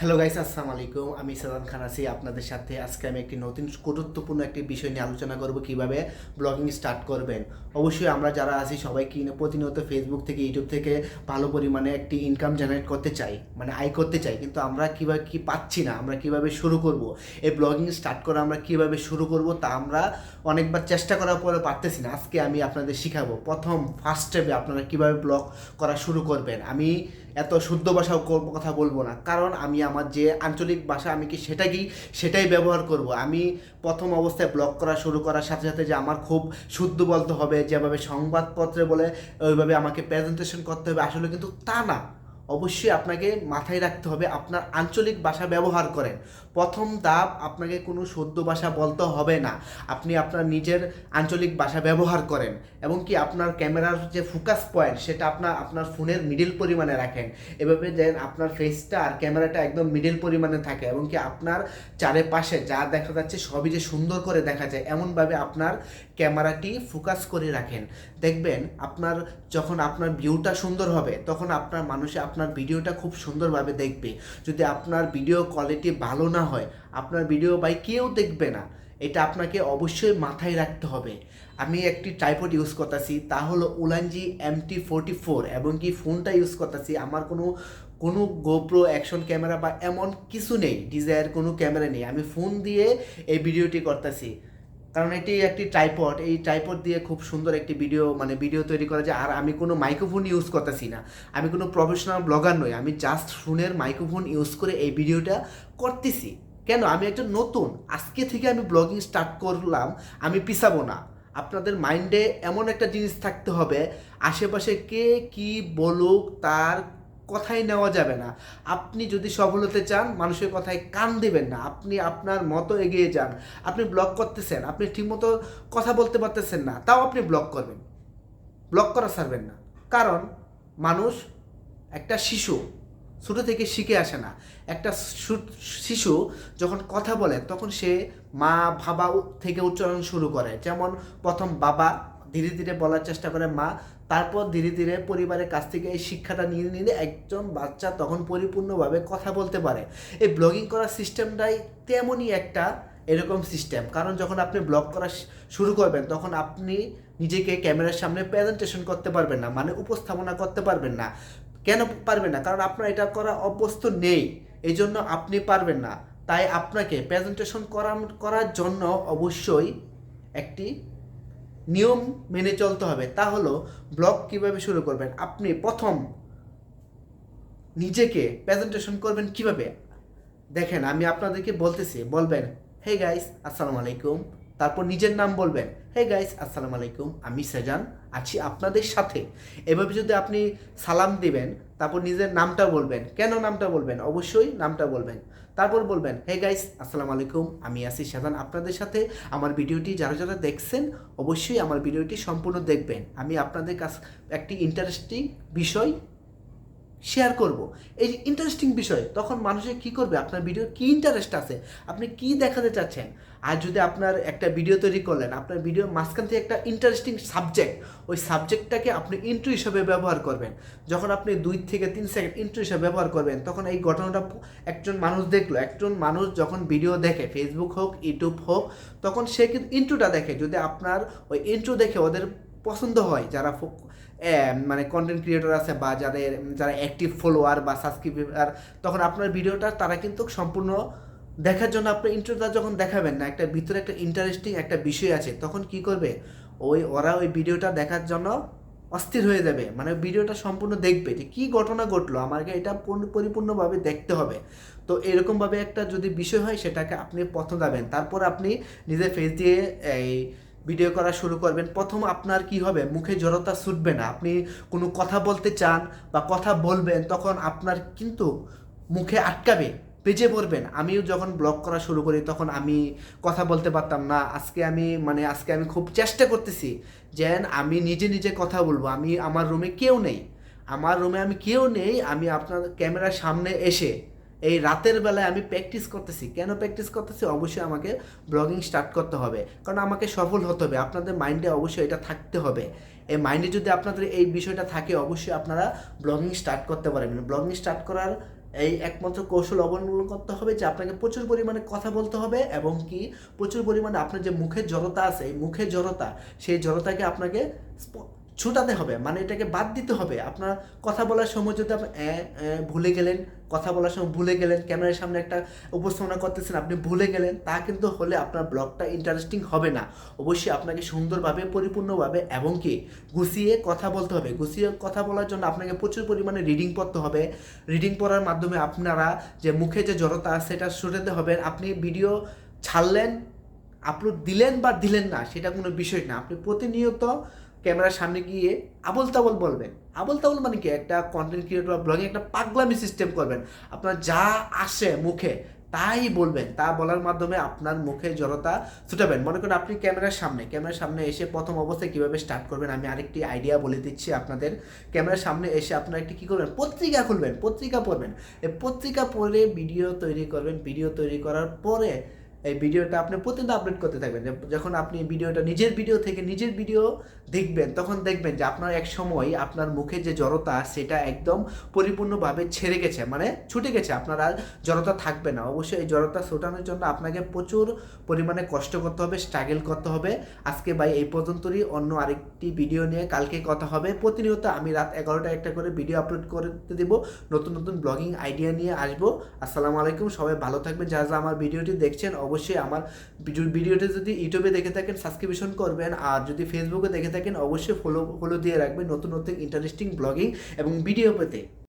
Hello guys আসসালামু আলাইকুম। আমি সাদান খান আছি আপনাদের সাথে। আজকে আমি একটি নতুন গুরুত্বপূর্ণ একটি বিষয় নিয়ে আলোচনা করব কীভাবে ব্লগিং স্টার্ট করবেন। অবশ্যই আমরা যারা আছি সবাই কি প্রতিনিয়ত ফেসবুক থেকে ইউটিউব থেকে ভালো পরিমাণে একটি ইনকাম জেনারেট করতে চাই মানে আয় করতে চাই। কিন্তু আমরা কীভাবে কি পাচ্ছি না, আমরা কীভাবে শুরু করব? এই ব্লগিং স্টার্ট করা আমরা কীভাবে শুরু করব তা আমরা অনেকবার চেষ্টা করার পরে পারতেছি না। আজকে আমি আপনাদের শিখাবো। প্রথম ফার্স্ট স্টেপে আপনারা কীভাবে ব্লগ করা শুরু করবেন। আমি এত শুদ্ধ ভাষা কথা বলব না। কারণ আমি আমার যে আঞ্চলিক ভাষা আমি কি সেটা সেটাকেই সেটাই ব্যবহার করব। আমি প্রথম অবস্থায় ব্লগ করা শুরু করার সাথে সাথে যে আমার খুব শুদ্ধ বলতে হবে, যেভাবে সংবাদপত্রে বলে ওইভাবে আমাকে প্রেজেন্টেশন করতে হবে, আসলে কিন্তু তা না। অবশ্যই আপনাকে মাথায় রাখতে হবে আপনার আঞ্চলিক ভাষা ব্যবহার করেন। প্রথম ধাপ আপনাকে কোনো শুদ্ধ ভাষা বলতে হবে না। আপনি আপনার নিজের আঞ্চলিক ভাষা ব্যবহার করেন এবং কি আপনার ক্যামেরার যে ফোকাস পয়েন্ট সেটা আপনার আপনার ফোনের মিডিল পরিমাণে রাখেন। এভাবে দেন আপনার ফেসটা আর ক্যামেরাটা একদম মিডিল পরিমাণে থাকে এবং কি আপনার চারিপাশে যা দেখা যাচ্ছে সবই যে সুন্দর করে দেখা যায়, এমনভাবে আপনার ক্যামেরাটি ফোকাস করে রাখেন। দেখবেন আপনার যখন আপনার ভিউটা সুন্দর হবে, তখন আপনার মানুষে আপনার ভিডিওটা খুব সুন্দরভাবে দেখবে। যদি আপনার ভিডিও কোয়ালিটি ভালো না হয়, আপনার ভিডিও বাই কেউ দেখবে না, এটা আপনাকে অবশ্যই মাথায় রাখতে হবে। আমি একটি ট্রাইপড ইউজ করতেছি, তা হলো এম টি ফোরটি ফোর এবং কি ফোনটা ইউজ করতেছি, আমার কোনো কোনো গোপ্রো অ্যাকশন ক্যামেরা বা এমন কিছু নেই ডিজায়ার কোনো ক্যামেরা নেই। আমি ফোন দিয়ে এই ভিডিওটি করতেছি। কারণ এটি একটি ট্রাইপড এই ট্রাইপড দিয়ে খুব সুন্দর একটি ভিডিও মানে ভিডিও তৈরি করা যায়। আর আমি কোনো মাইক্রোফোন ইউজ করতেছি না। আমি কোনো প্রফেশনাল ব্লগার নই। আমি জাস্ট ফোনের মাইক্রোফোন ইউজ করে এই ভিডিওটা করতেছি। কেন? আমি একজন নতুন। আজকে থেকে আমি ব্লগিং স্টার্ট করলাম। আমি পিছাবো না। আপনাদের মাইন্ডে এমন একটা জিনিস থাকতে হবে। আশেপাশে কে কি বলুক, তার কথাই নেওয়া যাবে না। আপনি যদি সফল হতে চান, মানুষের কথায় কান দেবেন না। আপনি আপনার মতো এগিয়ে যান। আপনি ব্লগ করতেছেন। আপনি ঠিকমতো কথা বলতে পারতেছেন না। তাও আপনি ব্লগ করবেন। ব্লগ করা ছাড়বেন না। কারণ মানুষ একটা শিশু, ছোটো থেকে শিখে আসে না। একটা শিশু যখন কথা বলে, তখন সে মা, বাবা থেকে উচ্চারণ শুরু করে। যেমন প্রথম বাবা ধীরে ধীরে বলার চেষ্টা করে, মা তারপর ধীরে ধীরে পরিবারের কাছ থেকে এই শিক্ষাটা নিয়ে নিলে একজন বাচ্চা তখন পরিপূর্ণভাবে কথা বলতে পারে। এই ব্লগিং করার সিস্টেমটাই তেমনই একটা এরকম সিস্টেম কারণ যখন আপনি ব্লগ করা শুরু করবেন, তখন আপনি নিজেকে ক্যামেরার সামনে প্রেজেন্টেশন করতে পারবেন না মানে উপস্থাপনা করতে পারবেন না। কেন পারবেন না? কারণ আপনার এটা করা অভ্যস্ত নেই এই জন্য আপনি পারবেন না। তাই আপনাকে প্রেজেন্টেশন করা করার জন্য অবশ্যই একটি নিয়ম মেনে চলতে হবে। তা হলো ব্লগ কীভাবে শুরু করবেন? আপনি প্রথম নিজেকে প্রেজেন্টেশন করবেন কীভাবে? দেখেন, আমি আপনাদেরকে বলতেছি, বলবেন হে গাইস আসসালামু আলাইকুম। তারপর নিজের নাম বলবেন হে গাইস আসসালামু আলাইকুম, আমি সেজান। আছি আপনাদের সাথে। এভাবে যদি আপনি সালাম দিবেন, তারপর নিজের নামটা বলবেন। কেন নামটা বলবেন? অবশ্যই নামটা বলবেন। তারপর বলবেন, হে গাইস, আসসালামু আলাইকুম। আমি আছি শাহান আপনাদের সাথে। আমার ভিডিওটি যারা যারা দেখছেন, অবশ্যই আমার ভিডিওটি সম্পূর্ণ দেখবেন। আমি আপনাদের কাছ, একটি ইন্টারেস্টিং বিষয় শেয়ার করব। এই ইন্টারেস্টিং বিষয়, তখন মানুষে কি করবে? আপনার ভিডিও কি ইন্টারেস্ট আছে? আপনি কি দেখাতে চাচ্ছেন? আর যদি আপনার একটা ভিডিও তৈরি করলেন, আপনার ভিডিওর মাঝখান থেকে একটা ইন্টারেস্টিং সাবজেক্ট ওই সাবজেক্টটাকে আপনি ইন্ট্রো হিসাবে ব্যবহার করবেন। যখন আপনি দুই থেকে তিন সেকেন্ড ইন্ট্রো হিসাবে ব্যবহার করবেন, তখন এই ঘটনাটা একজন মানুষ দেখল। একজন মানুষ যখন ভিডিও দেখে ফেসবুক হোক ইউটিউব হোক, তখন সে কিন্তু ইন্ট্রোটা দেখে। যদি আপনার ওই ইন্ট্রো দেখে ওদের পছন্দ হয়, যারা মানে কন্টেন্ট ক্রিয়েটর আছে বা যাদের, যারা অ্যাক্টিভ ফলোয়ার বা সাবস্ক্রাইবার তখন আপনার ভিডিওটা তারা কিন্তু সম্পূর্ণ দেখার জন্য আপনার ইন্টারভিউটা যখন দেখাবেন না, একটা ভিতরে একটা ইন্টারেস্টিং একটা বিষয় আছে, তখন কি করবে? ওই ওরা ওই ভিডিওটা দেখার জন্য অস্থির হয়ে যাবে। মানে ভিডিওটা সম্পূর্ণ দেখবে যে কী ঘটনা ঘটলো, আমাকে এটা পরিপূর্ণভাবে দেখতে হবে। তো এরকমভাবে একটা যদি বিষয় হয়, সেটাকে আপনি প্রথম যাবেন তারপর আপনি নিজের ফেস দিয়ে এই ভিডিও করা শুরু করবেন। প্রথম আপনার কি হবে? মুখে জড়তা ছুটবে না। আপনি কোনো কথা বলতে চান বা কথা বলবেন, তখন আপনার কিন্তু মুখে আটকাবে। পেজে পড়বেন। আমিও যখন ব্লগ করা শুরু করি, তখন আমি কথা বলতে পারতাম না। আজকে আমি মানে আজকে আমি খুব চেষ্টা করতেছি যেন আমি নিজে নিজে কথা বলব। আমি, আমার রুমে কেউ নেই। আমার রুমে আমি কেউ নেই, আমি আপনার ক্যামেরার সামনে এসে এই রাতের বেলায় আমি প্র্যাকটিস করতেছি। কেন প্র্যাকটিস করতেছি? অবশ্যই আমাকে ব্লগিং স্টার্ট করতে হবে। কারণ আমাকে সফল হতে হবে। আপনাদের মাইন্ডে অবশ্যই এটা থাকতে হবে। এই মাইন্ডে যদি আপনাদের এই বিষয়টা থাকে, অবশ্যই আপনারা ব্লগিং স্টার্ট করতে পারবেন। ব্লগিং স্টার্ট করার এই একমাত্র কৌশল অবলম্বন করতে হবে যে আপনাকে প্রচুর পরিমাণে কথা বলতে হবে এবং কি প্রচুর পরিমাণে আপনার যে মুখের জড়তা আছে, এই মুখের জড়তা, সেই জড়তাকে আপনাকে ছুটাতে হবে মানে এটাকে বাদ দিতে হবে। আপনার কথা বলার সময় যদি আপনি ভুলে গেলেন, কথা বলার সময় ভুলে গেলেন, ক্যামেরার সামনে একটা উপস্থাপনা করতেছেন, আপনি ভুলে গেলেন, তা কিন্তু হলে আপনার ব্লগটা ইন্টারেস্টিং হবে না। অবশ্যই আপনাকে সুন্দরভাবে, পরিপূর্ণভাবে এবং কি গুছিয়ে কথা বলতে হবে। গুছিয়ে কথা বলার জন্য আপনাকে প্রচুর পরিমাণে রিডিং পড়তে হবে। রিডিং পড়ার মাধ্যমে আপনারা যে মুখে যে জড়তা সেটা সরাতে হবে। আপনি ভিডিও ছাড়লেন আপলোড দিলেন বা দিলেন না, সেটা কোনো বিষয় না। আপনি প্রতিনিয়ত ক্যামেরার সামনে গিয়ে আবল তাবল বলবেন। আবল তাবল মানে কি? একটা কন্টেন্ট ক্রিয়েটর বা ব্লগিং একটা পাগলামি সিস্টেম করবেন। আপনার যা আসে মুখে, তাই বলবেন। তা বলার মাধ্যমে আপনার মুখে জড়তা ছুটাবেন। মনে করেন আপনি ক্যামেরার সামনে ক্যামেরার সামনে এসে প্রথম অবস্থায় কীভাবে স্টার্ট করবেন, আমি আরেকটি আইডিয়া বলে দিচ্ছি আপনাদের। ক্যামেরার সামনে এসে আপনারা একটি কী করবেন? পত্রিকা খুলবেন, পত্রিকা পড়বেন। এই পত্রিকা পড়ে ভিডিও তৈরি করবেন। ভিডিও তৈরি করার পরে এই ভিডিওটা আপনি প্রতিদিন আপলোড করতে থাকবেন। যে- যখন আপনি ভিডিওটা নিজের ভিডিও থেকে নিজের ভিডিও দেখবেন, তখন দেখবেন যে আপনার এক সময় আপনার মুখে যে জড়তা, সেটা একদম পরিপূর্ণভাবে ছেড়ে গেছে মানে ছুটে গেছে। আপনার আর জড়তা থাকবে না। অবশ্যই এই জড়তা ছোটানোর জন্য আপনাকে প্রচুর পরিমাণে কষ্ট করতে হবে স্ট্রাগল করতে হবে। আজকে ভাই এই পর্যন্তই। অন্য আরেকটি ভিডিও নিয়ে কালকে কথা হবে। প্রতিনিয়ত আমি রাত এগারোটা একটা করে ভিডিও আপলোড করতে দেব। নতুন নতুন ব্লগিং আইডিয়া নিয়ে আসব। আসসালামু আলাইকুম। সবাই ভালো থাকবেন। যারা যারা আমার ভিডিওটি দেখছেন, অবশ্যই আমার ভিডিও- ভিডিওটি যদি ইউটিউবে দেখে থাকেন সাবস্ক্রিপশন করবেন। আর যদি ফেসবুকে দেখে থাকেন, অবশ্যই ফলো ফলো দিয়ে রাখবেন নতুন নতুন ইন্টারেস্টিং ব্লগিং এবং ভিডিও পেতে।